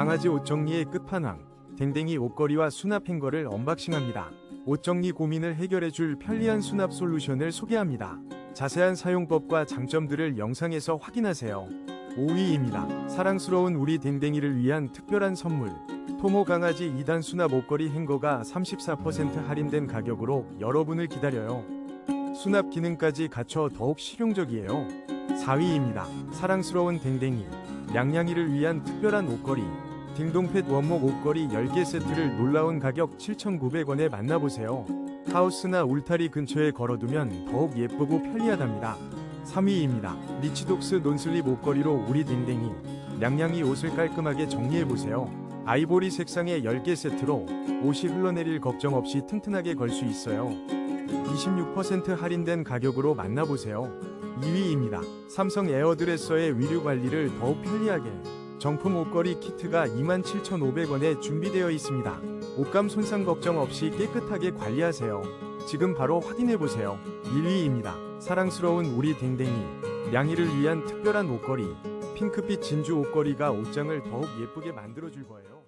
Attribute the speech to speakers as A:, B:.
A: 강아지 옷 정리의 끝판왕 댕댕이 옷걸이와 수납 행거를 언박싱합니다. 옷 정리 고민을 해결해 줄 편리한 수납 솔루션을 소개합니다. 자세한 사용법과 장점들을 영상에서 확인하세요. 5위입니다. 사랑스러운 우리 댕댕이를 위한 특별한 선물. 토모 강아지 2단 수납 옷걸이 행거가 34% 할인된 가격으로 여러분을 기다려요. 수납 기능까지 갖춰 더욱 실용적이에요. 4위입니다. 사랑스러운 댕댕이. 냥냥이를 위한 특별한 옷걸이. 딩동펫 원목 옷걸이 10개 세트를 놀라운 가격 7,900원에 만나보세요. 하우스나 울타리 근처에 걸어두면 더욱 예쁘고 편리하답니다. 3위입니다. 리치독스 논슬립 옷걸이로 우리 댕댕이. 냥냥이 옷을 깔끔하게 정리해보세요. 아이보리 색상의 10개 세트로 옷이 흘러내릴 걱정 없이 튼튼하게 걸 수 있어요. 26% 할인된 가격으로 만나보세요. 2위입니다. 삼성 에어드레서의 위류 관리를 더욱 편리하게 정품 옷걸이 키트가 27,500원에 준비되어 있습니다. 옷감 손상 걱정 없이 깨끗하게 관리하세요. 지금 바로 확인해보세요. 1위입니다. 사랑스러운 우리 댕댕이 냥이를 위한 특별한 옷걸이 핑크빛 진주 옷걸이가 옷장을 더욱 예쁘게 만들어줄 거예요.